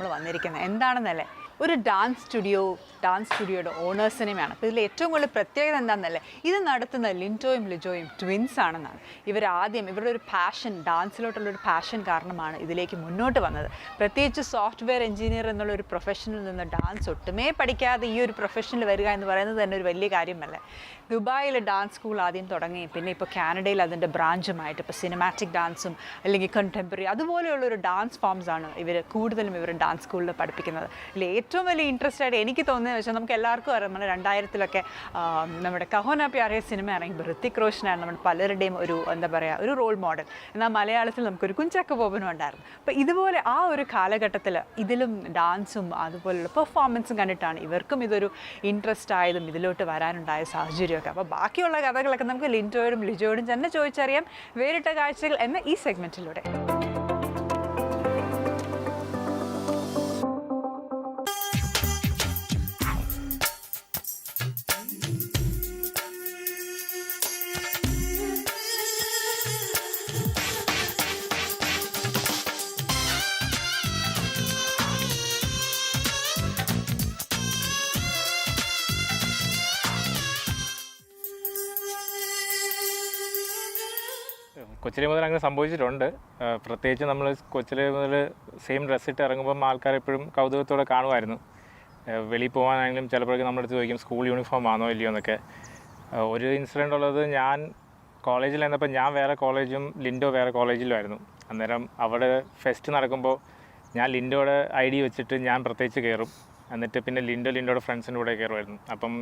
നമ്മൾ വന്നിരിക്കുന്നത്. എന്താണെന്നല്ലേ? ഒരു ഡാൻസ് സ്റ്റുഡിയോ ഡാൻസ് സ്റ്റുഡിയോയുടെ ഓണേഴ്സിനെയുമാണ് അപ്പോൾ ഇതിൽ ഏറ്റവും കൂടുതൽ പ്രത്യേകത എന്താണെന്നല്ലേ ഇത് നടത്തുന്ന ലിന്റോയും ലിജോയും ട്വിൻസ് ആണെന്നാണ്. ഇവർ ആദ്യം ഇവരുടെ ഒരു പാഷൻ ഡാൻസിലോട്ടുള്ള ഒരു പാഷൻ കാരണമാണ് ഇതിലേക്ക് മുന്നോട്ട് വന്നത്. പ്രത്യേകിച്ച് സോഫ്റ്റ്വെയർ എഞ്ചിനീയർ എന്നുള്ള ഒരു പ്രൊഫഷനിൽ നിന്ന് ഡാൻസ് ഒട്ടുമേ പഠിക്കാതെ ഈ ഒരു പ്രൊഫഷനിൽ വരിക എന്ന് പറയുന്നത് തന്നെ ഒരു വലിയ കാര്യമല്ലേ? ദുബായിൽ ഡാൻസ് സ്കൂൾ ആദ്യം തുടങ്ങി പിന്നെ ഇപ്പോൾ കാനഡയിൽ അതിന്റെ ബ്രാഞ്ചുമായിട്ട് ഇപ്പോൾ സിനിമാറ്റിക് ഡാൻസും അല്ലെങ്കിൽ കണ്ടംപററി അതുപോലെയുള്ള ഒരു ഡാൻസ് ഫോംസ് ആണ് ഇവർ കൂടുതലും ഇവർ ഡാൻസ് സ്കൂളിൽ പഠിപ്പിക്കുന്നത്. ഇതിൽ ഏറ്റവും വലിയ ഇൻട്രസ്റ്റ് ആയിട്ട് എനിക്ക് തോന്നുന്നത് വെച്ചാൽ നമുക്ക് എല്ലാവർക്കും അറിയാം നമ്മുടെ രണ്ടായിരത്തിലൊക്കെ നമ്മുടെ കഹോന പ്യാറിയ സിനിമ ഇറങ്ങി. ഋത്തിക് റോഷനാണ് നമ്മുടെ പലരുടെയും ഒരു എന്താ പറയുക ഒരു റോൾ മോഡൽ എന്നാൽ മലയാളത്തിൽ നമുക്കൊരു കുഞ്ചക്ക ബോബനും ഉണ്ടായിരുന്നു. അപ്പോൾ ഇതുപോലെ ആ ഒരു കാലഘട്ടത്തിൽ ഇതിലും ഡാൻസും അതുപോലുള്ള പെർഫോമൻസും കണ്ടിട്ടാണ് ഇവർക്കും ഇതൊരു ഇൻട്രസ്റ്റ് ആയതും ഇതിലോട്ട് വരാനുണ്ടായ സാഹചര്യമൊക്കെ. അപ്പോൾ ബാക്കിയുള്ള കഥകളൊക്കെ നമുക്ക് ലിന്റോയോടും ലിജോയോടും തന്നെ ചോദിച്ചറിയാം. വേറിട്ട കാഴ്ചകൾ എന്ന ഈ സെഗ്മെന്റിലൂടെ കൊച്ചിലെ മുതൽ അങ്ങനെ സംഭവിച്ചിട്ടുണ്ട്. പ്രത്യേകിച്ച് നമ്മൾ കൊച്ചിലെ മുതൽ സെയിം ഡ്രസ്സ് ഇട്ട് ഇറങ്ങുമ്പം ആൾക്കാർ എപ്പോഴും കൗതുകത്തോടെ കാണുമായിരുന്നു. വെളി വെളിയിൽ പോകാനാണെങ്കിലും ചിലപ്പോഴൊക്കെ നമ്മുടെ അടുത്ത് ചോദിക്കും സ്കൂൾ യൂണിഫോം ആണോ ഇല്ലയോ? എന്നൊക്കെ. ഒരു ഇൻസിഡന്റ് ഉള്ളത് ഞാൻ കോളേജിൽ എന്നപ്പോൾ ഞാൻ വേറെ കോളേജും ലിൻഡോ വേറെ കോളേജിലുമായിരുന്നു അന്നേരം അവിടെ ഫെസ്റ്റ് നടക്കുമ്പോൾ ഞാൻ ലിൻഡോയുടെ ഐ ഡി വെച്ചിട്ട് ഞാൻ പ്രത്യേകിച്ച് കയറും. എന്നിട്ട് പിന്നെ ലിൻഡോ ലിൻഡോയുടെ ഫ്രണ്ട്സിന്റെ കൂടെ കയറുമായിരുന്നു. അപ്പം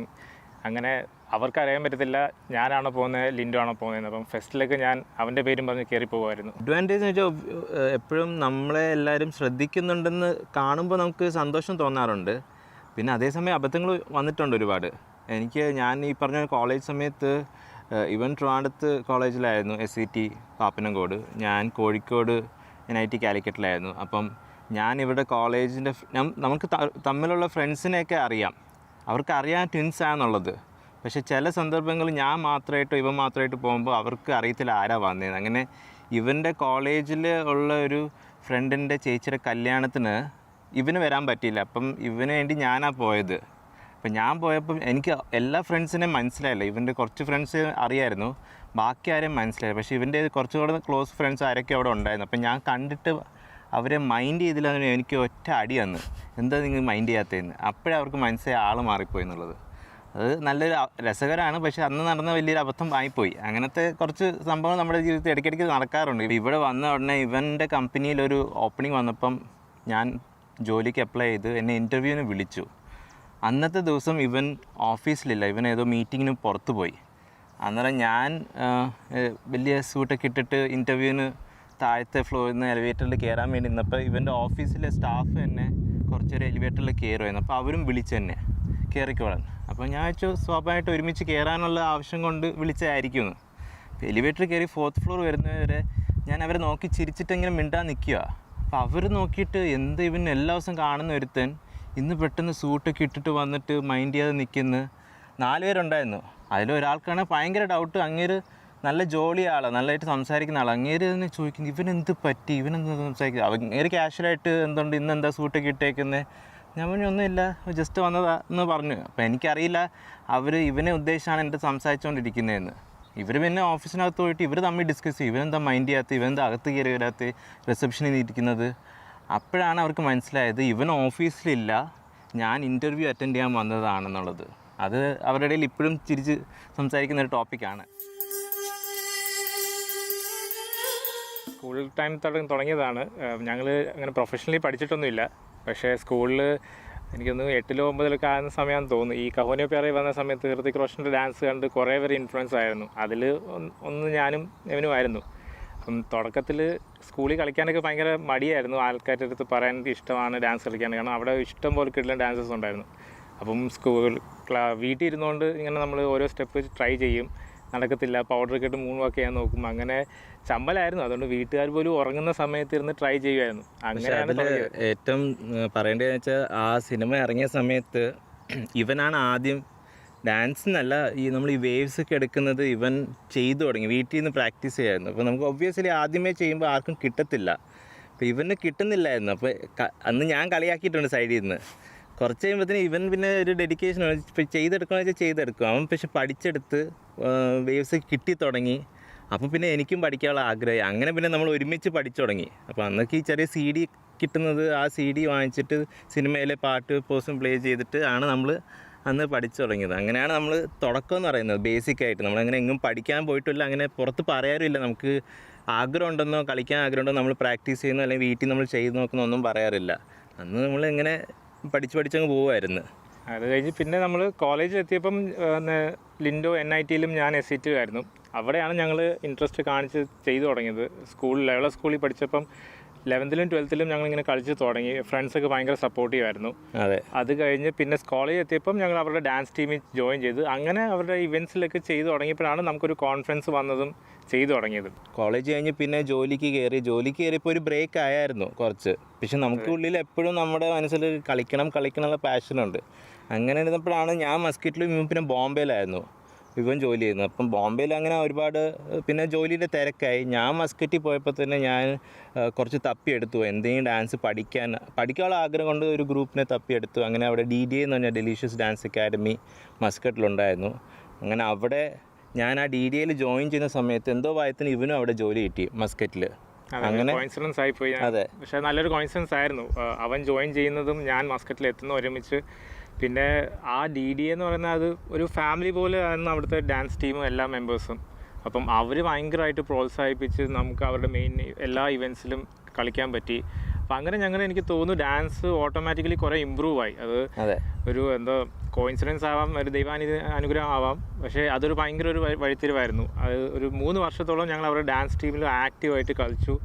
അങ്ങനെ അവർക്ക് അറിയാൻ പറ്റത്തില്ല ഞാനാണോ പോകുന്നത് ലിൻഡോ ആണോ പോകുന്നത് അപ്പം ഫെസ്റ്റിലേക്ക് ഞാൻ അവന്റെ പേരും പറഞ്ഞ് കയറി പോകുമായിരുന്നു അഡ്വാന്റേജ് എന്ന് വെച്ചാൽ എപ്പോഴും നമ്മളെ എല്ലാവരും ശ്രദ്ധിക്കുന്നുണ്ടെന്ന് കാണുമ്പോൾ നമുക്ക് സന്തോഷം തോന്നാറുണ്ട്. പിന്നെ അതേസമയം അബദ്ധങ്ങൾ വന്നിട്ടുണ്ട് ഒരുപാട്. എനിക്ക് ഞാൻ ഈ പറഞ്ഞ കോളേജ് സമയത്ത് ഇവൻ ട്രിവാൻഡത്ത് കോളേജിലായിരുന്നു എസ് സി ടി പാപ്പനംകോട് ഞാൻ കോഴിക്കോട് എൻ ഐ ടി കാലിക്കറ്റിലായിരുന്നു. അപ്പം ഞാൻ ഇവിടെ കോളേജിന്റെ നമുക്ക് തമ്മിലുള്ള ഫ്രണ്ട്സിനെയൊക്കെ അറിയാം. അവർക്ക് അറിയാൻ ട്വിൻസ് ആണെന്നുള്ളത്. പക്ഷെ ചില സന്ദർഭങ്ങളിൽ ഞാൻ മാത്രമായിട്ടോ ഇവൻ മാത്രമായിട്ട് പോകുമ്പോൾ അവർക്ക് അറിയത്തില്ല ആരാ വന്നതെന്ന് അങ്ങനെ ഇവന്റെ കോളേജിൽ ഉള്ള ഒരു ഫ്രണ്ടിന്റെ ചേച്ചിയുടെ കല്യാണത്തിന് ഇവന് വരാൻ പറ്റിയില്ല. അപ്പം ഇവന് വേണ്ടി ഞാനാ പോയത്. അപ്പം ഞാൻ പോയപ്പം എനിക്ക് എല്ലാ ഫ്രണ്ട്സിനെയും മനസ്സിലായില്ല. ഇവന്റെ കുറച്ച് ഫ്രണ്ട്സ് അറിയായിരുന്നു. ബാക്കി ആരെയും മനസ്സിലായില്ല. പക്ഷേ ഇവന്റെ കുറച്ചുകൂടെ ക്ലോസ് ഫ്രണ്ട്സ് ആരൊക്കെ അവിടെ ഉണ്ടായിരുന്നു. അപ്പം ഞാൻ കണ്ടിട്ട് അവരെ മൈൻഡ് ചെയ്തില്ല എനിക്ക് ഒറ്റ അടി വന്ന് എന്താ നിങ്ങൾ മൈൻഡ് ചെയ്യാത്തതെന്ന്? അപ്പോഴേ അവർക്ക് മനസ്സിലായി ആൾ മാറിപ്പോയി എന്നുള്ളത്. അത് നല്ലൊരു രസകരമാണ്. പക്ഷേ അന്ന് നടന്ന വലിയൊരു അബദ്ധം ആയിപ്പോയി. അങ്ങനത്തെ കുറച്ച് സംഭവം നമ്മുടെ ജീവിതത്തിൽ ഇടയ്ക്കിടയ്ക്ക് നടക്കാറുണ്ട്. ഇവിടെ വന്ന ഉടനെ ഇവന്റെ കമ്പനിയിലൊരു ഓപ്പണിംഗ് വന്നപ്പം ഞാൻ ജോലിക്ക് അപ്ലൈ ചെയ്ത് എന്നെ ഇന്റർവ്യൂവിന് വിളിച്ചു. അന്നത്തെ ദിവസം ഇവൻ ഓഫീസിലില്ല ഇവൻ ഏതോ മീറ്റിങ്ങിന് പുറത്ത് പോയി. അന്നേരം ഞാൻ വലിയ സ്യൂട്ടൊക്കെ ഇട്ടിട്ട് ഇന്റർവ്യൂവിന് താഴത്തെ ഫ്ലോറിൽ നിന്ന് എലിവേറ്ററിൽ കയറാൻ വേണ്ടി നിന്നപ്പോൾ ഇവന്റെ ഓഫീസിലെ സ്റ്റാഫ് തന്നെ കുറച്ചൊരു എലിവേറ്ററിൽ കയറുമായിരുന്നു അപ്പോൾ അവരും വിളിച്ചു തന്നെ കയറിക്കോളാൻ അപ്പോൾ ഞാൻ വെച്ചു സ്വാഭാവികമായിട്ട് ഒരുമിച്ച് കയറാനുള്ള ആവശ്യം കൊണ്ട് വിളിച്ചായിരിക്കും എന്ന് എലിവേറ്റർ കയറി ഫോർത്ത് ഫ്ലോർ വരുന്നവരെ ഞാൻ അവരെ നോക്കി ചിരിച്ചിട്ടെങ്കിലും മിണ്ടാൻ നിൽക്കുക അപ്പോൾ അവർ നോക്കിയിട്ട് എന്ത് ഇവൻ എല്ലാ ദിവസം കാണുന്ന ഒരുത്തൻ ഇന്ന് പെട്ടെന്ന് സൂട്ടൊക്കെ ഇട്ടിട്ട് വന്നിട്ട് മൈൻഡ് ചെയ്യാതെ നിൽക്കുന്നു നാല് പേരുണ്ടായിരുന്നു. അതിലൊരാൾക്കാണ് ഭയങ്കര ഡൗട്ട് അങ്ങേര് നല്ല ജോളി ആളാണ് നല്ലതായിട്ട് സംസാരിക്കുന്ന ആളാണ് അങ്ങേര് തന്നെ ചോദിക്കുന്നത് ഇവൻ എന്ത് പറ്റി? ഇവനെന്ത് സംസാരിക്കുന്നത് അങ്ങേര് ക്യാഷ്വലായിട്ട് എന്തുകൊണ്ട് ഇന്ന് എന്താ സൂട്ടൊക്കെ ഇട്ടേക്കുന്നത് ഞാൻ പറഞ്ഞു ഒന്നുമില്ല ജസ്റ്റ് വന്നതാ എന്ന് പറഞ്ഞു. അപ്പോൾ എനിക്കറിയില്ല അവർ ഇവനെ ഉദ്ദേശിച്ചാണ് എന്റെ സംസാരിച്ചുകൊണ്ടിരിക്കുന്നതെന്ന് ഇവർ പിന്നെ ഓഫീസിനകത്ത് പോയിട്ട് ഇവർ തമ്മിൽ ഡിസ്കസ് ചെയ്യും. ഇവനെന്താ മൈൻഡ് ചെയ്യാത്ത ഇവനെന്താ അകത്ത് കയറി വരാത്ത റിസപ്ഷനിൽ ഇരിക്കുന്നത്? അപ്പോഴാണ് അവർക്ക് മനസ്സിലായത് ഇവൻ ഓഫീസിലില്ല ഞാൻ ഇന്റർവ്യൂ അറ്റൻഡ് ചെയ്യാൻ വന്നതാണെന്നുള്ളത്. അത് അവരുടെ ഇടയിൽ ഇപ്പോഴും ചിരിച്ച് സംസാരിക്കുന്ന ഒരു ടോപ്പിക്കാണ് സ്കൂൾ ടൈം തുടങ്ങിയതാണ്. ഞങ്ങൾ അങ്ങനെ പ്രൊഫഷണലി പഠിച്ചിട്ടൊന്നുമില്ല. പക്ഷേ സ്കൂളിൽ എനിക്കൊന്ന് എട്ടിലോ ഒമ്പതിലൊക്കെ ആകുന്ന സമയമാണെന്ന് തോന്നുന്നു. ഈ കഹോനിയോ പേറി വന്ന സമയത്ത് ഹൃതിക് റോഷന്റെ ഡാൻസ് കണ്ട് കുറേ പേര് ഇൻഫ്ലുവൻസ് ആയിരുന്നു. അതിൽ ഒന്ന് ഞാനും ഇവനും ആയിരുന്നു. അപ്പം തുടക്കത്തിൽ സ്കൂളിൽ കളിക്കാനൊക്കെ ഭയങ്കര മടിയായിരുന്നു. ആൾക്കാരുടെ അടുത്ത് പറയാൻ ഇഷ്ടമാണ് ഡാൻസ് കളിക്കാൻ. കാരണം അവിടെ ഇഷ്ടം പോലെ കിട്ടുന്ന ഡാൻസസ് ഉണ്ടായിരുന്നു. അപ്പം സ്കൂൾ വീട്ടിൽ ഇരുന്നുകൊണ്ട് ഇങ്ങനെ നമ്മൾ ഓരോ സ്റ്റെപ്പ് ട്രൈ ചെയ്യും. നടക്കത്തില്ല. പൗഡർ ഒക്കെ ഇട്ട് മൂന്ന് വാക്ക് നോക്കും. അങ്ങനെ ചമ്മലായിരുന്നു. അതുകൊണ്ട് വീട്ടുകാർ പോലും ഉറങ്ങുന്ന സമയത്ത് ഇരുന്ന് ട്രൈ ചെയ്യുമായിരുന്നു അങ്ങനെയാണ് ഏറ്റവും പറയേണ്ടതെന്ന് വെച്ചാൽ ആ സിനിമ ഇറങ്ങിയ സമയത്ത് ഇവനാണ് ആദ്യം ഡാൻസ് എന്നല്ല ഈ നമ്മൾ ഈ വേവ്സ് ഒക്കെ എടുക്കുന്നത് ഇവൻ ചെയ്തു തുടങ്ങി. വീട്ടിൽ നിന്ന് പ്രാക്ടീസ് ചെയ്യായിരുന്നു. അപ്പോൾ നമുക്ക് ഒബ്വിയസ്ലി ആദ്യമേ ചെയ്യുമ്പോൾ ആർക്കും കിട്ടത്തില്ല. അപ്പോൾ ഇവന് കിട്ടുന്നില്ലായിരുന്നു. അപ്പോൾ അന്ന് ഞാൻ കളിയാക്കിയിട്ടുണ്ട് സൈഡിൽ നിന്ന്. കുറച്ച് കഴിയുമ്പോഴത്തേന് ഇവൻ പിന്നെ ഒരു ഡെഡിക്കേഷൻ ചെയ്തെടുക്കുകയാണെന്ന് വെച്ചാൽ ചെയ്തെടുക്കും. അവൻ പക്ഷെ പഠിച്ചെടുത്ത് വേവ്സ് കിട്ടി തുടങ്ങി. അപ്പോൾ പിന്നെ എനിക്കും പഠിക്കാനുള്ള ആഗ്രഹമായി. അങ്ങനെ പിന്നെ നമ്മൾ ഒരുമിച്ച് പഠിച്ചു തുടങ്ങി. അപ്പോൾ അന്നൊക്കെ ഈ ചെറിയ സി ഡി കിട്ടുന്നത് ആ സി ഡി വാങ്ങിച്ചിട്ട് സിനിമയിലെ പാട്ട് പോസും പ്ലേ ചെയ്തിട്ട് ആണ് നമ്മൾ അന്ന് പഠിച്ചു തുടങ്ങിയത്. അങ്ങനെയാണ് നമ്മൾ തുടക്കം എന്ന് പറയുന്നത് ബേസിക് ആയിട്ട്. നമ്മളങ്ങനെ എങ്ങും പഠിക്കാൻ പോയിട്ടില്ല. അങ്ങനെ പുറത്ത് പറയാറില്ല നമുക്ക് ആഗ്രഹം ഉണ്ടെന്നോ കളിക്കാൻ ആഗ്രഹം ഉണ്ടോ നമ്മൾ പ്രാക്ടീസ് ചെയ്യുന്നോ അല്ലെങ്കിൽ വീട്ടിൽ നമ്മൾ ചെയ്ത് നോക്കുന്നോ ഒന്നും പറയാറില്ല. അന്ന് നമ്മൾ ഇങ്ങനെ പഠിച്ച് പഠിച്ചങ്ങ് പോവുമായിരുന്നു അത് കഴിഞ്ഞ് പിന്നെ നമ്മൾ ആ, ലിൻഡോ എൻ ഐ ടിയിലും ഞാൻ എസ് സി ടി ആയിരുന്നു. അവിടെയാണ് ഞങ്ങൾ ഇൻട്രസ്റ്റ് കാണിച്ച് ചെയ്തു തുടങ്ങിയത്. സ്കൂളിൽ ലെവല സ്കൂളിൽ പഠിച്ചപ്പം ലെവൻത്തിലും ട്വൽത്തിലും ഞങ്ങൾ ഇങ്ങനെ കളിച്ച് തുടങ്ങി. ഫ്രണ്ട്സൊക്കെ ഭയങ്കര സപ്പോർട്ടീവ് ആയിരുന്നു. അതെ. അത് കഴിഞ്ഞ് പിന്നെ കോളേജ് എത്തിയപ്പം ഞങ്ങൾ അവരുടെ ഡാൻസ് ടീമിൽ ജോയിൻ ചെയ്ത്. അങ്ങനെ അവരുടെ ഇവന്റ്സിലൊക്കെ ചെയ്തു തുടങ്ങിയപ്പോഴാണ് നമുക്കൊരു കോൺഫിഡൻസ് വന്നതും ചെയ്തു തുടങ്ങിയത്. കോളേജ് കഴിഞ്ഞ് പിന്നെ ജോലിക്ക് കയറി ജോലിക്ക് കയറിയപ്പോൾ ഒരു ബ്രേക്ക് ആയായിരുന്നു കുറച്ച്. പക്ഷെ നമുക്ക് ഉള്ളിൽ എപ്പോഴും നമ്മുടെ മനസ്സിൽ കളിക്കണം കളിക്കണം എന്നുള്ള പാഷനുണ്ട് അങ്ങനെ ഇരുന്നപ്പോഴാണ് ഞാൻ മസ്കിറ്റിലും പിന്നെ ബോംബെയിലായിരുന്നു. ഇവൻ ജോലി ചെയ്യുന്നത് അപ്പം ബോംബെയിൽ അങ്ങനെ ഒരുപാട് പിന്നെ ജോലിയുടെ തിരക്കായി. ഞാൻ മസ്കറ്റിൽ പോയപ്പോൾ തന്നെ ഞാൻ കുറച്ച് തപ്പിയെടുത്തു എന്തെങ്കിലും ഡാൻസ് പഠിക്കാൻ പഠിക്കാനുള്ള ആഗ്രഹം കൊണ്ട് ഒരു ഗ്രൂപ്പിനെ തപ്പിയെടുത്തു അങ്ങനെ അവിടെ ഡി ഡി എന്ന് പറഞ്ഞ ഡെലീഷ്യസ് ഡാൻസ് അക്കാഡമി മസ്കറ്റിലുണ്ടായിരുന്നു. അങ്ങനെ അവിടെ ഞാൻ ആ ഡി ഡി എയിൽ ജോയിൻ ചെയ്യുന്ന സമയത്ത് എന്തോ ഭയത്തിന് ഇവനും അവിടെ ജോലി കിട്ടി മസ്കറ്റിൽ. അങ്ങനെ ആയി പോയി. അതെ. പക്ഷേ നല്ലൊരു കോൺഫിഡൻസ് ആയിരുന്നു. അവൻ ജോയിൻ ചെയ്യുന്നതും ഞാൻ മസ്കറ്റിൽ എത്തുന്ന ഒരുമിച്ച് പിന്നെ ആ ഡി ഡി എന്ന് പറയുന്നത് അത് ഒരു ഫാമിലി പോലെ ആയിരുന്നു അവിടുത്തെ ഡാൻസ് ടീമും എല്ലാ മെമ്പേഴ്സും അപ്പം അവർ ഭയങ്കരമായിട്ട് പ്രോത്സാഹിപ്പിച്ച് നമുക്ക് അവരുടെ മെയിൻ എല്ലാ ഇവൻസിലും കളിക്കാൻ പറ്റി. അപ്പം അങ്ങനെ ഞങ്ങൾ എനിക്ക് തോന്നുന്നു ഡാൻസ് ഓട്ടോമാറ്റിക്കലി കുറേ ഇമ്പ്രൂവ് ആയി. അത് ഒരു എന്തോ കോയിൻസിഡൻസ് ആവാം ഒരു ദൈവാനി അനുഗ്രഹം ആവാം. പക്ഷേ അതൊരു ഭയങ്കര ഒരു വഴി- വഴിത്തിരിവായിരുന്നു. അത് ഒരു മൂന്ന് വർഷത്തോളം ഞങ്ങൾ അവരുടെ ഡാൻസ് ടീമിൽ ആക്റ്റീവായിട്ട് കളിച്ചു.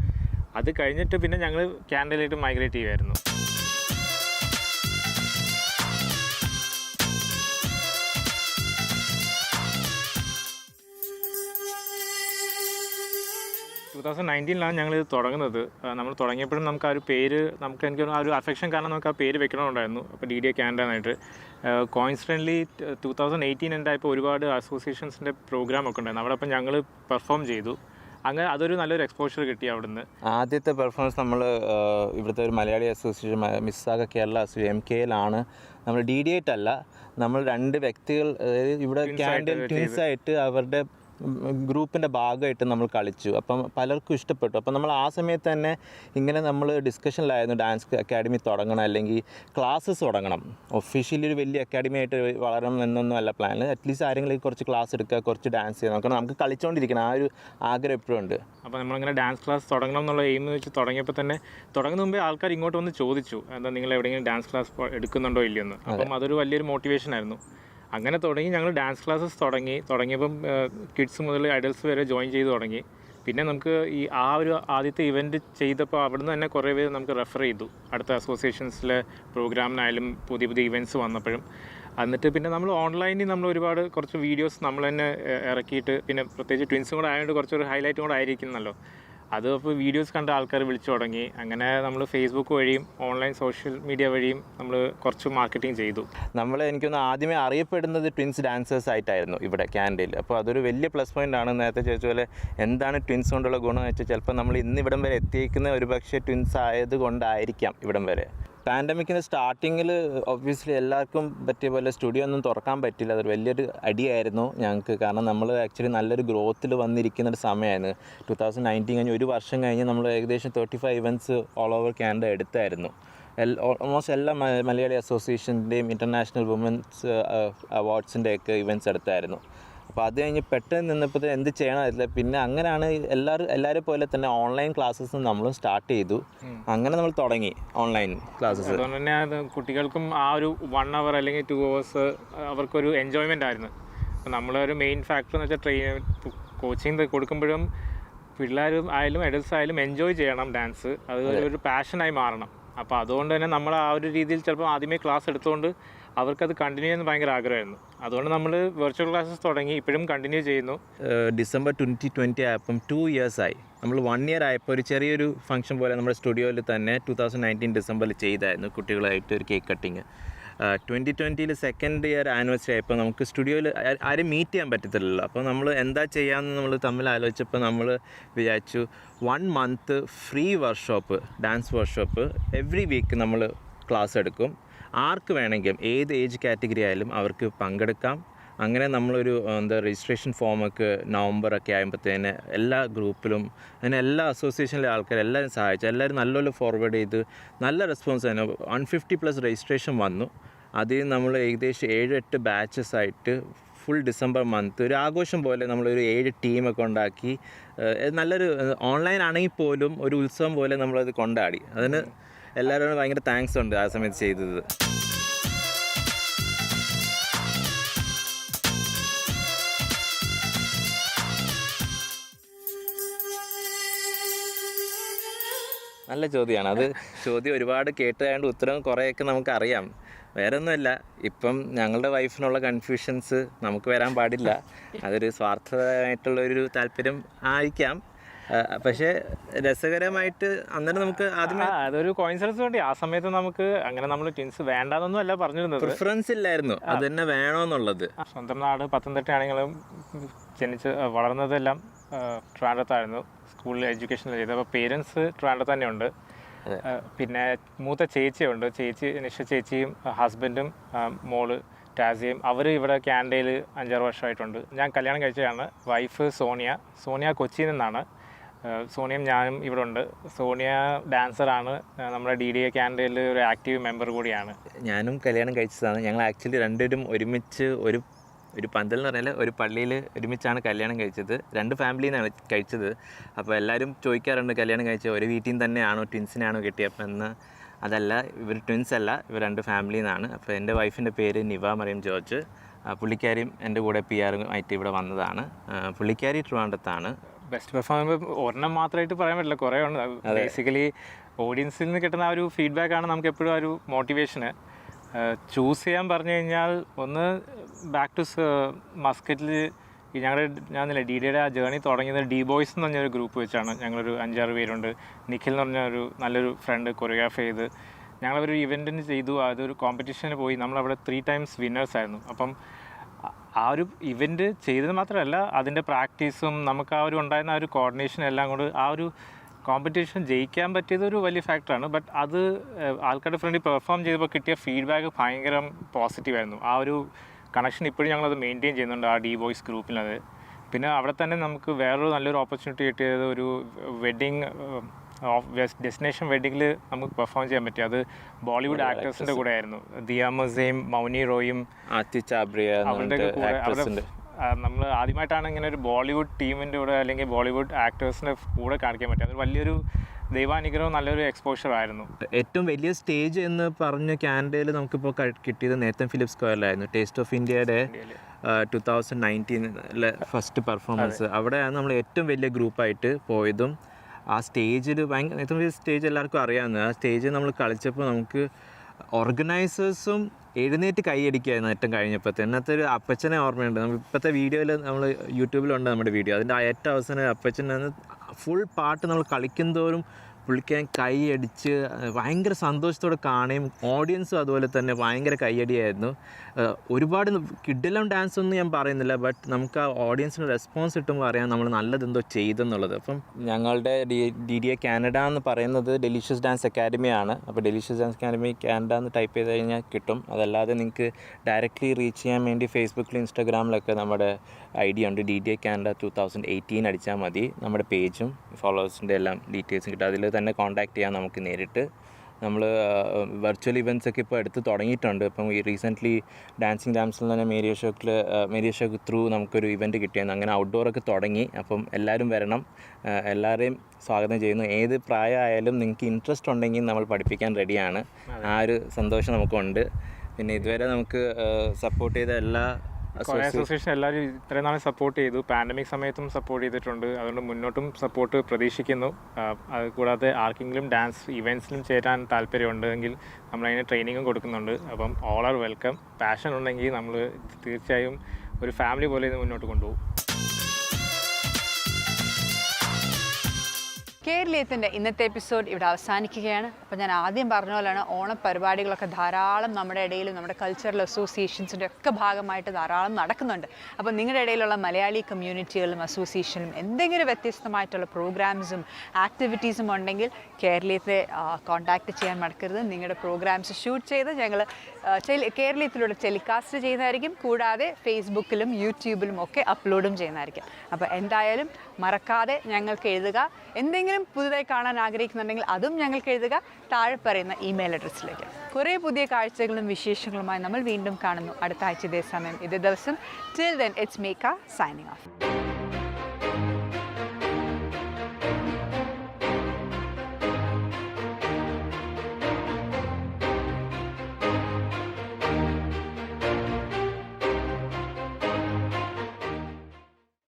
അത് കഴിഞ്ഞിട്ട് പിന്നെ ഞങ്ങൾ ക്യാൻഡലായിട്ട് മൈഗ്രേറ്റ് ചെയ്യുമായിരുന്നു തൗസൻഡ് നയന്റീനിലാണ് ഞങ്ങൾ ഇത് തുടങ്ങുന്നത്. നമ്മൾ തുടങ്ങിയപ്പോഴും നമുക്ക് ആ ഒരു പേര് നമുക്ക് എനിക്ക് ആ ഒരു അഫെക്ഷൻ കാരണം നമുക്ക് ആ പേര് വെക്കണമുണ്ടായിരുന്നു. അപ്പോൾ ഡി ഡി എ ക്യാൻഡ എന്നായിട്ട് ടു ടൂ തൗസൻഡ് എയ്റ്റീൻ ഉണ്ടായപ്പോൾ ഒരുപാട് അസോസിയേഷൻസിന്റെ പ്രോഗ്രാം ഒക്കെ ഉണ്ടായിരുന്നു. അവിടെ അപ്പം ഞങ്ങൾ പെർഫോം ചെയ്തു. അങ്ങനെ അതൊരു നല്ലൊരു എക്സ്പോഷർ കിട്ടി അവിടുന്ന്. ആദ്യത്തെ പെർഫോമൻസ് നമ്മൾ ഇവിടുത്തെ ഒരു മലയാളി അസോസിയേഷൻ മിസ്സാക കേരള അസോസിയേഷൻ എം കെയിലാണ് നമ്മൾ ഡി ഡി അല്ല നമ്മൾ രണ്ട് വ്യക്തികൾ അതായത് ഇവിടെ ക്യാൻഡിൽ ട്വിൻസ് ആയിട്ട് അവരുടെ ഗ്രൂപ്പിന്റെ ഭാഗമായിട്ട് നമ്മൾ കളിച്ചു. അപ്പം പലർക്കും ഇഷ്ടപ്പെട്ടു. അപ്പം നമ്മൾ ആ സമയത്ത് തന്നെ ഇങ്ങനെ നമ്മൾ ഡിസ്കഷനിലായിരുന്നു. ഡാൻസ് അക്കാഡമി തുടങ്ങണം അല്ലെങ്കിൽ ക്ലാസ്സസ് തുടങ്ങണം. ഒഫീഷ്യലി ഒരു വലിയ അക്കാഡമി ആയിട്ട് വളരണം എന്നൊന്നും അല്ല പ്ലാൻ അറ്റ്ലീസ്റ്റ് ആരെങ്കിലും കുറച്ച് ക്ലാസ് എടുക്കുക കുറച്ച് ഡാൻസ് ചെയ്യുക നോക്കണം നമുക്ക് കളിച്ചുകൊണ്ടിരിക്കണം ആ ഒരു ആഗ്രഹം എപ്പോഴും ഉണ്ട്. അപ്പോൾ നമ്മളിങ്ങനെ ഡാൻസ് ക്ലാസ് തുടങ്ങണം എന്നുള്ള എയിം വെച്ച് തുടങ്ങിയപ്പോൾ തന്നെ തുടങ്ങുന്ന മുമ്പേ ആൾക്കാർ ഇങ്ങോട്ട് വന്ന് ചോദിച്ചു എന്താ നിങ്ങൾ എവിടെയെങ്കിലും ഡാൻസ് ക്ലാസ് എടുക്കുന്നുണ്ടോ ഇല്ലയോ എന്ന് അപ്പം അതൊരു വലിയൊരു മോട്ടിവേഷൻ ആയിരുന്നു. അങ്ങനെ തുടങ്ങി ഞങ്ങൾ ഡാൻസ് ക്ലാസ്സസ് തുടങ്ങി. തുടങ്ങിയപ്പം കിഡ്സ് മുതൽ അഡൽട്സ് വരെ ജോയിൻ ചെയ്ത് തുടങ്ങി. പിന്നെ നമുക്ക് ഈ ആ ഒരു ആദ്യത്തെ ഇവന്റ് ചെയ്തപ്പോൾ അവിടുന്ന് തന്നെ കുറേ പേര് നമുക്ക് റെഫർ ചെയ്തു. അടുത്ത അസോസിയേഷൻസിലെ പ്രോഗ്രാമിനായാലും പുതിയ പുതിയ ഇവന്റ്സ് വന്നപ്പോഴും. എന്നിട്ട് പിന്നെ നമ്മൾ ഓൺലൈനിൽ നമ്മൾ ഒരുപാട് കുറച്ച് വീഡിയോസ് നമ്മൾ തന്നെ ഇറക്കിയിട്ട് പിന്നെ പ്രത്യേകിച്ച് ട്വിൻസും കൂടെ ആയതുകൊണ്ട് കുറച്ചൊരു ഹൈലൈറ്റും കൂടെ ആയിരിക്കുന്നല്ലോ. അത് അപ്പോൾ വീഡിയോസ് കണ്ട ആൾക്കാർ വിളിച്ചു തുടങ്ങി. അങ്ങനെ നമ്മൾ ഫേസ്ബുക്ക് വഴിയും ഓൺലൈൻ സോഷ്യൽ മീഡിയ വഴിയും നമ്മൾ കുറച്ച് മാർക്കറ്റിംഗ് ചെയ്തു. നമ്മൾ എനിക്കൊന്ന് ആദ്യമേ അറിയപ്പെടുന്നത് ട്വിൻസ് ഡാൻസേഴ്സ് ആയിട്ടായിരുന്നു ഇവിടെ ക്യാൻഡിൽ അപ്പോൾ അതൊരു വലിയ പ്ലസ് പോയിന്റ് ആണ്. നേരത്തെ ചോദിച്ച പോലെ എന്താണ് ട്വിൻസ് കൊണ്ടുള്ള ഗുണം എന്ന് വെച്ചാൽ ചിലപ്പോൾ നമ്മൾ ഇന്ന് ഇവിടം വരെ എത്തിയിരിക്കുന്ന ഒരു പക്ഷേ ട്വിൻസ് ആയത് കൊണ്ടായിരിക്കാം ഇവിടം വരെ. പാൻഡമിക്കിന്റെ സ്റ്റാർട്ടിങ്ങിൽ ഒബ്വിയസ്ലി എല്ലാവർക്കും പറ്റിയ പോലെ സ്റ്റുഡിയോ ഒന്നും തുറക്കാൻ പറ്റില്ല അതൊരു വലിയൊരു അടിയായിരുന്നു ഞങ്ങൾക്ക്. കാരണം നമ്മൾ ആക്ച്വലി നല്ലൊരു ഗ്രോത്തിൽ വന്നിരിക്കുന്ന ഒരു സമയമായിരുന്നു. ടു തൗസൻഡ് നയന്റീൻ കഴിഞ്ഞ് ഒരു വർഷം കഴിഞ്ഞ് നമ്മൾ ഏകദേശം thirty five events all over Canada എടുത്തായിരുന്നു ഓൾമോസ്റ്റ് എല്ലാ മലയാളി അസോസിയേഷന്റെയും ഇന്റർനാഷണൽ വുമൻസ് അവാർഡ്സിന്റെയൊക്കെ ഇവന്റ്സ് എടുത്തായിരുന്നു. അപ്പോൾ അത് കഴിഞ്ഞ് പെട്ടെന്ന് നിന്നപ്പോൾ എന്ത് ചെയ്യണം ചെയ്യണമായില്ല പിന്നെ അങ്ങനെയാണ് എല്ലാവരും എല്ലാവരും പോലെ തന്നെ ഓൺലൈൻ ക്ലാസ്സസ് നമ്മൾ സ്റ്റാർട്ട് ചെയ്തു. അങ്ങനെ നമ്മൾ തുടങ്ങി ഓൺലൈൻ ക്ലാസ്സസ് അതുകൊണ്ട് തന്നെ കുട്ടികൾക്കും ആ ഒരു വൺ അവർ അല്ലെങ്കിൽ ടു അവേഴ്സ് അവർക്കൊരു എൻജോയ്മെന്റ് ആയിരുന്നു. നമ്മളൊരു മെയിൻ ഫാക്ടർ എന്ന് വെച്ചാൽ ട്രെയിൻ കോച്ചിങ് കൊടുക്കുമ്പോഴും പിള്ളേരും ആയാലും അഡൽസ് ആയാലും എൻജോയ് ചെയ്യണം ഡാൻസ് അത് ഒരു പാഷനായി മാറണം. അപ്പോൾ അതുകൊണ്ട് തന്നെ നമ്മൾ ആ ഒരു രീതിയിൽ ചിലപ്പോൾ ആദ്യമേ ക്ലാസ് എടുത്തുകൊണ്ട് അവർക്കത് കണ്ടിന്യൂ ചെയ്യുന്ന ഭയങ്കര ആഗ്രഹമായിരുന്നു. അതുകൊണ്ട് നമ്മൾ വെർച്വൽ ക്ലാസ്സസ് തുടങ്ങി ഇപ്പോഴും കണ്ടിന്യൂ ചെയ്യുന്നു. ഡിസംബർ ട്വന്റി ട്വന്റി ആയപ്പം ടു ഇയേഴ്സ് ആയി. നമ്മൾ വൺ ഇയർ ആയപ്പോൾ ഒരു ചെറിയൊരു ഫംഗ്ഷൻ പോലെ നമ്മുടെ സ്റ്റുഡിയോയിൽ തന്നെ ടു തൗസൻഡ് നയന്റീൻ ഡിസംബറിൽ ചെയ്തായിരുന്നു കുട്ടികളായിട്ട് ഒരു കേക്ക് കട്ടിങ് ട്വന്റി ട്വന്റിയിൽ സെക്കൻഡ് ഇയർ ആനിവേഴ്സറി ആയപ്പോൾ നമുക്ക് സ്റ്റുഡിയോയിൽ ആരും മീറ്റ് ചെയ്യാൻ പറ്റത്തില്ലല്ലോ. അപ്പോൾ നമ്മൾ എന്താ ചെയ്യാമെന്ന് നമ്മൾ തമ്മിൽ ആലോചിച്ചപ്പോൾ നമ്മൾ വിചാരിച്ചു one month free workshop dance workshop every week നമ്മൾ ക്ലാസ് എടുക്കും. ആർക്ക് വേണമെങ്കിലും ഏത് ഏജ് കാറ്റഗറി ആയാലും അവർക്ക് പങ്കെടുക്കാം. അങ്ങനെ നമ്മളൊരു എന്താ രജിസ്ട്രേഷൻ ഫോമൊക്കെ നവംബറൊക്കെ ആകുമ്പോഴത്തേന് എല്ലാ ഗ്രൂപ്പിലും അങ്ങനെ എല്ലാ അസോസിയേഷനിലെ ആൾക്കാർ എല്ലാവരും സഹായിച്ചു എല്ലാവരും നല്ലപോലെ ഫോർവേഡ് ചെയ്ത് നല്ല റെസ്പോൺസ് തന്നെ. വൺ ഫിഫ്റ്റി പ്ലസ് രജിസ്ട്രേഷൻ വന്നു. അതിൽ നമ്മൾ ഏകദേശം ഏഴ് എട്ട് ബാച്ചസ് ആയിട്ട് ഫുൾ ഡിസംബർ മന്ത് ഒരു ആഘോഷം പോലെ നമ്മളൊരു ഏഴ് ടീമൊക്കെ ഉണ്ടാക്കി നല്ലൊരു ഓൺലൈൻ ആണെങ്കിൽ പോലും ഒരു ഉത്സവം പോലെ നമ്മളത് കൊണ്ടാടി. അതിന് എല്ലാവരോടും ഭയങ്കര താങ്ക്സ് ഉണ്ട് ആ സമയത്ത് ചെയ്തത്. നല്ല ചോദ്യമാണ്. അത് ചോദ്യം ഒരുപാട് കേട്ടതായതുകൊണ്ട് ഉത്തരം കുറേയൊക്കെ നമുക്ക് അറിയാം വേറെ ഒന്നുമല്ല ഇപ്പം ഞങ്ങളുടെ വൈഫിനുള്ള കൺഫ്യൂഷൻസ് നമുക്ക് വരാൻ പാടില്ല. അതൊരു സ്വാർത്ഥമായിട്ടുള്ള ഒരു താല്പര്യം ആയിരിക്കാം. പക്ഷേ രസകരമായിട്ട് അന്നേരം നമുക്ക് ആദ്യമേ അതൊരു കോയിൻസിഡൻസ് വേണ്ടി. ആ സമയത്ത് നമുക്ക് അങ്ങനെ നമ്മൾ ട്വിൻസ് വേണ്ടെന്നൊന്നും അല്ല പറഞ്ഞിരുന്നത്. പ്രിഫറൻസ് ഇല്ലായിരുന്നു. അത് തന്നെ വേണമെന്നുള്ളത് സ്വന്തം നാട് പത്തനംതിട്ട ആണെങ്കിലും ജനിച്ച് വളർന്നതെല്ലാം ട്രാൻഡത്തായിരുന്നു സ്കൂളിൽ എഡ്യൂക്കേഷൻ ചെയ്തത്. അപ്പോൾ പേരൻസ് ട്രാൻഡത്ത് തന്നെയുണ്ട്. പിന്നെ മൂത്ത ചേച്ചിയുണ്ട്. ചേച്ചി നിഷ ചേച്ചിയും ഹസ്ബൻഡും മോൾ ടാസിയും അവർ ഇവിടെ ക്യാൻഡയിൽ അഞ്ചാറ് വർഷമായിട്ടുണ്ട്. ഞാൻ കല്യാണം കഴിച്ചതാണ്. വൈഫ് സോണിയ. സോണിയ കൊച്ചിയിൽ നിന്നാണ്. സോണിയും ഞാനും ഇവിടെ ഉണ്ട്. സോണിയ ഡാൻസറാണ് നമ്മുടെ ഡി ഡി എ ക്യാൻഡയിൽ ഒരു ആക്റ്റീവ് മെമ്പർ കൂടിയാണ്. ഞാനും കല്യാണം കഴിച്ചതാണ്. ഞങ്ങൾ ആക്ച്വലി രണ്ടുപേരും ഒരുമിച്ച് ഒരു ഒരു പന്തൽ എന്ന് പറഞ്ഞാൽ ഒരു പള്ളിയിൽ ഒരുമിച്ചാണ് കല്യാണം കഴിച്ചത്. രണ്ട് ഫാമിലിയിൽ നിന്നാണ് കഴിച്ചത്. അപ്പോൾ എല്ലാവരും ചോദിക്കാറുണ്ട് കല്യാണം കഴിച്ച ഒരു വീട്ടിൽ നിന്ന് തന്നെയാണോ ട്വിൻസിനാണോ അപ്പം എന്ന് അതല്ല ഇവർ ട്വിൻസ് അല്ല ഇവർ രണ്ട് ഫാമിലിയിൽ നിന്നാണ് അപ്പോൾ എന്റെ വൈഫിന്റെ പേര് നിവ മറിയം ജോർജ്. പുള്ളിക്കാരിയും എന്റെ കൂടെ പി ആറും ആയിട്ട് ഇവിടെ വന്നതാണ്. പുള്ളിക്കാരി ട്രിവാൻഡത്താണ് ബെസ്റ്റ് പെർഫോമൻസ് ഒരെണ്ണം മാത്രമായിട്ട് പറയാൻ പറ്റില്ല. കുറേ ഉണ്ട്. ബേസിക്കലി ഓഡിയൻസിൽ നിന്ന് കിട്ടുന്ന ആ ഒരു ഫീഡ്ബാക്ക് ആണ് നമുക്ക് എപ്പോഴും ആ ഒരു മോട്ടിവേഷന് ചൂസ് ചെയ്യാൻ പറഞ്ഞു കഴിഞ്ഞാൽ ഒന്ന് ബാക്ക് ടു മസ്കറ്റിൽ ഈ ഞങ്ങളുടെ ഞാൻ ഡി ഡിയുടെ ആ ജേർണി തുടങ്ങിയത് ഡി ബോയ്സ് എന്ന് പറഞ്ഞൊരു ഗ്രൂപ്പ് വെച്ചാണ് ഞങ്ങളൊരു അഞ്ചാറ് പേരുണ്ട്. നിഖിൽ എന്ന് പറഞ്ഞ ഒരു നല്ലൊരു ഫ്രണ്ട് കൊറിയോഗ്രാഫ് ചെയ്ത് ഞങ്ങളൊരു ഇവന്റിന് ചെയ്തു. അതൊരു കോമ്പറ്റീഷന് പോയി. നമ്മളവിടെ ത്രീ ടൈംസ് വിന്നേഴ്സ് ആയിരുന്നു. അപ്പം ആ- ഒരു ഇവന്റ് ചെയ്തത് മാത്രമല്ല അതിന്റെ പ്രാക്ടീസും നമുക്ക് ആ ഒരു ഉണ്ടായിരുന്ന ആ ഒരു കോർഡിനേഷൻ എല്ലാം കൊണ്ട് ആ ഒരു കോമ്പറ്റീഷൻ ജയിക്കാൻ പറ്റിയത് ഒരു വലിയ ഫാക്ടറാണ് ബട്ട് അത് ആൾക്കാരുടെ ഫ്രണ്ടിൽ പെർഫോം ചെയ്തപ്പോൾ കിട്ടിയ ഫീഡ്ബാക്ക് ഭയങ്കര പോസിറ്റീവായിരുന്നു ആ ഒരു കണക്ഷൻ ഇപ്പോഴും ഞങ്ങളത് മെയിന്റെയിൻ ചെയ്യുന്നുണ്ട് ആ ഡി ബോയ്സ് ഗ്രൂപ്പിലത് പിന്നെ അവിടെ തന്നെ നമുക്ക് വേറൊരു നല്ലൊരു ഓപ്പർച്യൂണിറ്റി കിട്ടിയത് ഒരു വെഡ്ഡിങ് ഡെസ്റ്റിനേഷൻ വെഡിങ്ങിൽ നമുക്ക് പെർഫോം ചെയ്യാൻ പറ്റി. അത് ബോളിവുഡ് ആക്ടേഴ്സിന്റെ കൂടെ ആയിരുന്നു ദിയ മസയും മൗനി റോയും അവരുടെ നമ്മൾ ആദ്യമായിട്ടാണ് ഇങ്ങനെ ഒരു ബോളിവുഡ് ടീമിന്റെ കൂടെ അല്ലെങ്കിൽ ബോളിവുഡ് ആക്ടേഴ്സിന്റെ കൂടെ കാണിക്കാൻ പറ്റുക അത് വലിയൊരു ദൈവാനുഗ്രഹവും നല്ലൊരു എക്സ്പോഷർ ആയിരുന്നു. ഏറ്റവും വലിയ സ്റ്റേജ് എന്ന് പറഞ്ഞ കാനഡയിൽ നമുക്കിപ്പോൾ കിട്ടിയത് നേത്തൻ ഫിലിപ്സ് സ്ക്വയറിലായിരുന്നു ടേസ്റ്റ് ഓഫ് ഇന്ത്യയുടെ ടു തൗസൻഡ് നയന്റീനിലെ ഫസ്റ്റ് പെർഫോമൻസ് അവിടെയാണ് നമ്മൾ ഏറ്റവും വലിയ ഗ്രൂപ്പായിട്ട് പോയതും ആ സ്റ്റേജിൽ ഭയങ്കര ഏറ്റവും സ്റ്റേജ് എല്ലാവർക്കും അറിയാവുന്നത്. ആ സ്റ്റേജിൽ നമ്മൾ കളിച്ചപ്പോൾ നമുക്ക് ഓർഗനൈസേഴ്സും എഴുന്നേറ്റ് കൈയടിക്കുകയായിരുന്നു ഏറ്റവും കഴിഞ്ഞപ്പോൾ എന്നത്തെ ഒരു അപ്പച്ചനെ ഓർമ്മയുണ്ട്. നമ്മൾ ഇപ്പോഴത്തെ വീഡിയോയിൽ നമ്മൾ യൂട്യൂബിലുണ്ട് നമ്മുടെ വീഡിയോ. അതിന്റെ ഏറ്റവും അവസാനം അപ്പച്ചൻ ഫുൾ പാട്ട് നമ്മൾ കളിക്കുന്തോറും പുള്ളിക്കാൻ കൈയടിച്ച് ഭയങ്കര സന്തോഷത്തോടെ കാണുകയും ഓഡിയൻസും അതുപോലെ തന്നെ ഭയങ്കര കൈയടിയായിരുന്നു. ഒരുപാട് കിഡിലും ഡാൻസ് ഒന്നും ഞാൻ പറയുന്നില്ല ബട്ട് നമുക്ക് ആ ഓഡിയൻസിന് റെസ്പോൺസ് കിട്ടുമ്പോൾ അറിയാം നമ്മൾ നല്ലതെന്തോ ചെയ്തെന്നുള്ളത്. അപ്പം ഞങ്ങളുടെ ഡി ഡി എ കാനഡ എന്ന് പറയുന്നത് ഡെലീഷ്യസ് ഡാൻസ് അക്കാഡമിയാണ് അപ്പോൾ ഡെലീഷ്യസ് ഡാൻസ് അക്കാഡമി കാനഡ എന്ന് ടൈപ്പ് ചെയ്ത് കഴിഞ്ഞാൽ കിട്ടും. അതല്ലാതെ നിങ്ങൾക്ക് ഡയറക്റ്റ്ലി റീച്ച് ചെയ്യാൻ വേണ്ടി ഫേസ്ബുക്കിലും ഇൻസ്റ്റാഗ്രാമിലൊക്കെ നമ്മുടെ ഐ ഡി ഉണ്ട്. D D A Canada two thousand eighteen അടിച്ചാൽ മതി. നമ്മുടെ പേജും ഫോളോവേഴ്സിന്റെ എല്ലാം ഡീറ്റെയിൽസും കിട്ടും. അതിൽ തന്നെ കോൺടാക്ട് ചെയ്യാം നമുക്ക് നേരിട്ട്. നമ്മൾ വെർച്വൽ ഇവന്റ്സ് ഒക്കെ ഇപ്പോൾ എടുത്ത് തുടങ്ങിയിട്ടുണ്ട്. ഇപ്പം ഈ റീസെന്റ്ലി ഡാൻസിങ് ഡാംസിൽ തന്നെ മേരിയ ഷോക്കിൽ മേരിയ ഷോക്ക് ത്രൂ നമുക്കൊരു ഇവന്റ് കിട്ടിയായിരുന്നു അങ്ങനെ ഔട്ട്ഡോർ ഒക്കെ തുടങ്ങി. അപ്പം എല്ലാവരും വരണം. എല്ലാവരെയും സ്വാഗതം ചെയ്യുന്നു. ഏത് പ്രായമായാലും നിങ്ങൾക്ക് ഇൻട്രസ്റ്റ് ഉണ്ടെങ്കിൽ നമ്മൾ പഠിപ്പിക്കാൻ റെഡിയാണ് ആ ഒരു സന്തോഷം നമുക്കുണ്ട്. പിന്നെ ഇതുവരെ നമുക്ക് സപ്പോർട്ട് ചെയ്ത എല്ലാ അസോസിയേഷൻ എല്ലാവരും ഇത്രയും നാളെ സപ്പോർട്ട് ചെയ്തു. പാൻഡമിക് സമയത്തും സപ്പോർട്ട് ചെയ്തിട്ടുണ്ട്. അതുകൊണ്ട് മുന്നോട്ടും സപ്പോർട്ട് പ്രതീക്ഷിക്കുന്നു. അത് കൂടാതെ ആർക്കെങ്കിലും ഡാൻസ് ഇവന്റ്സിലും ചേരാൻ താല്പര്യമുണ്ടെങ്കിൽ നമ്മളതിന് ട്രെയിനിങ്ങും കൊടുക്കുന്നുണ്ട്. അപ്പം ഓൾ ആർ വെൽക്കം പാഷൻ ഉണ്ടെങ്കിൽ നമ്മൾ തീർച്ചയായും ഒരു ഫാമിലി പോലെ ഇത് മുന്നോട്ട് കൊണ്ടുപോകും. കേരളീയത്തിന്റെ ഇന്നത്തെ എപ്പിസോഡ് ഇവിടെ അവസാനിക്കുകയാണ്. അപ്പോൾ ഞാൻ ആദ്യം പറഞ്ഞ പോലെയാണ് ഓണപരിപാടികളൊക്കെ ധാരാളം നമ്മുടെ ഇടയിലും നമ്മുടെ കൾച്ചറൽ അസോസിയേഷൻസിന്റെ ഒക്കെ ഭാഗമായിട്ട് ധാരാളം നടക്കുന്നുണ്ട്. അപ്പോൾ നിങ്ങളുടെ ഇടയിലുള്ള മലയാളി കമ്മ്യൂണിറ്റികളും അസോസിയേഷനും എന്തെങ്കിലും വ്യത്യസ്തമായിട്ടുള്ള പ്രോഗ്രാംസും ആക്ടിവിറ്റീസും ഉണ്ടെങ്കിൽ കേരളീയത്തെ കോൺടാക്റ്റ് ചെയ്യാൻ മറക്കരുത്. നിങ്ങളുടെ പ്രോഗ്രാംസ് ഷൂട്ട് ചെയ്ത് ഞങ്ങൾ കേരളീയത്തിലൂടെ ടെലികാസ്റ്റ് ചെയ്യുന്നതായിരിക്കും. കൂടാതെ ഫേസ്ബുക്കിലും യൂട്യൂബിലും ഒക്കെ അപ്ലോഡും ചെയ്യുന്നതായിരിക്കും. അപ്പോൾ എന്തായാലും മറക്കാതെ ഞങ്ങൾക്ക് എഴുതുക. എന്തെങ്കിലും പുതുതായി കാണാൻ ആഗ്രഹിക്കുന്നുണ്ടെങ്കിൽ അതും ഞങ്ങൾക്ക് എഴുതുക. താഴെ പറയുന്ന ഇമെയിൽ അഡ്രസ്സിലേക്ക്. കുറേ പുതിയ കാഴ്ചകളും വിശേഷങ്ങളുമായി നമ്മൾ വീണ്ടും കാണുന്നു. അടുത്ത ആഴ്ച ഇതേ സമയം ഇതേ ദിവസം. Till then it's make signing off